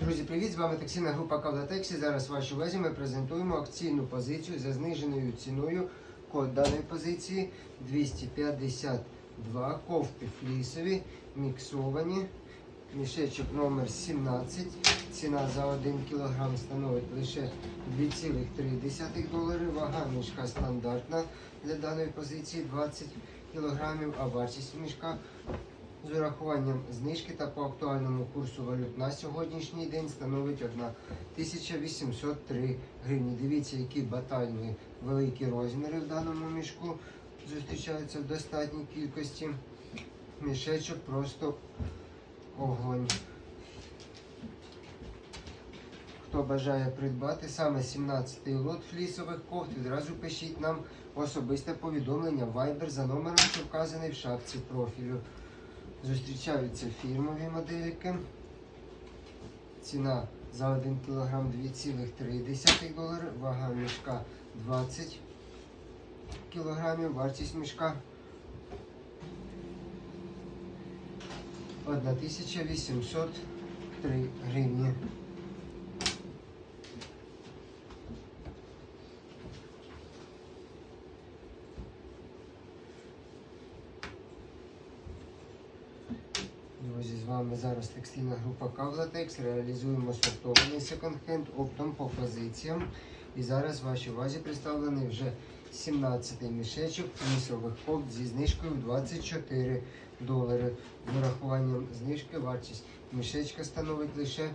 Друзі, привіт! З вами таксійна група Кавлатексі. Зараз в вашій увазі ми презентуємо акційну позицію за зниженою ціною. Код даної позиції 252 кофти флісові, міксовані. Мішечок номер 17. Ціна за 1 кг становить лише 2,3 долари. Вага мішка стандартна для даної позиції 20 кг, а вартість мішка з урахуванням знижки та по актуальному курсу валют на сьогоднішній день становить 1803 гривні. Дивіться, які батальні великі розміри в даному мішку зустрічаються в достатній кількості. Мішечок просто огонь. Хто бажає придбати саме 17-й лот флісових кофт, відразу пишіть нам особисте повідомлення Viber за номером, що вказаний в шапці профілю. Зустрічаються фірмові модельки. Ціна за 1 кг 2,3 долари, вага мішка 20 кг, вартість мішка 1803 гривні. Друзі, з вами зараз текстильна група Кавлатекс. Реалізуємо сортований секонд-хенд оптом по позиціям. І зараз в вашій увазі представлений вже 17-й мішечок флісових кофт зі знижкою 24 долари. З урахуванням знижки вартість мішечка становить лише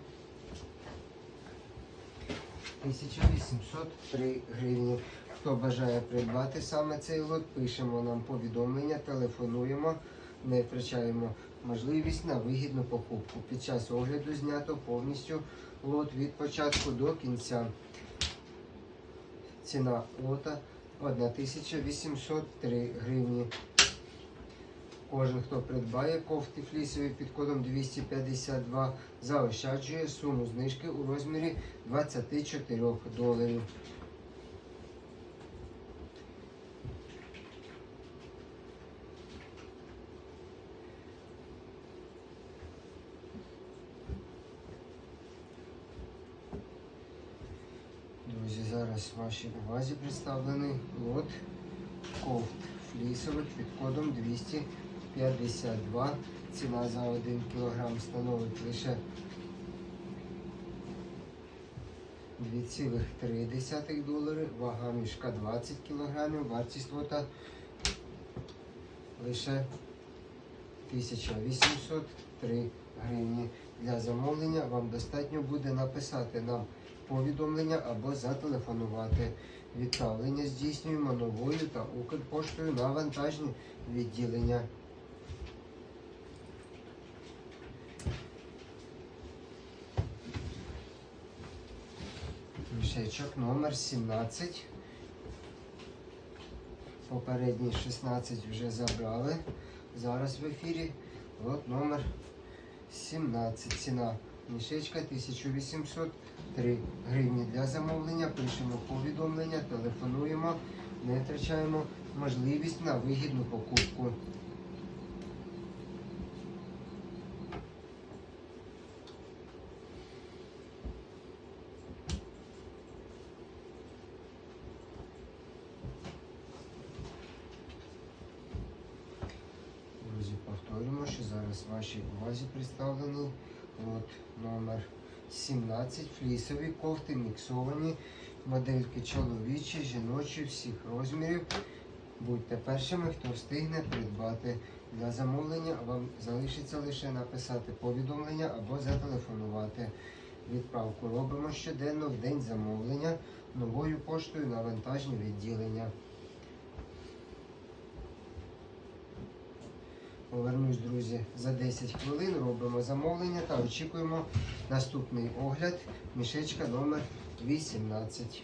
1803 гривні. Хто бажає придбати саме цей лот, пишемо нам повідомлення, телефонуємо, не втрачаємо можливість на вигідну покупку. Під час огляду знято повністю лот від початку до кінця. Ціна лота 1803 гривні. Кожен, хто придбає кофти флісові під кодом 252, заощаджує суму знижки у розмірі 24 доларів. Друзі, зараз вашій увазі представлений лот кофт флісових під кодом 252. Ціна за 1 кг становить лише 2,3 долари, вага мішка 20 кг, вартість лота лише 1803 гривні. Для замовлення вам достатньо буде написати нам повідомлення або зателефонувати. Відправлення здійснюємо новою та Укрпоштою на вантажні відділення. Мішечок номер 17. Попередній 16 вже забрали. Зараз в ефірі лот номер 17. Ціна мішечка 1803 гривні. Для замовлення пишемо повідомлення, телефонуємо, не втрачаємо можливість на вигідну покупку. Повторюємо, що зараз вашій увазі представлений лот номер 17 флісові кофти міксовані, модельки чоловічі, жіночі, всіх розмірів. Будьте першими, хто встигне придбати. Для замовлення вам залишиться лише написати повідомлення або зателефонувати. Відправку робимо щоденно в день замовлення новою поштою на вантажні відділення. Повернусь, друзі, за 10 хвилин робимо замовлення та очікуємо наступний огляд мішечка номер 18.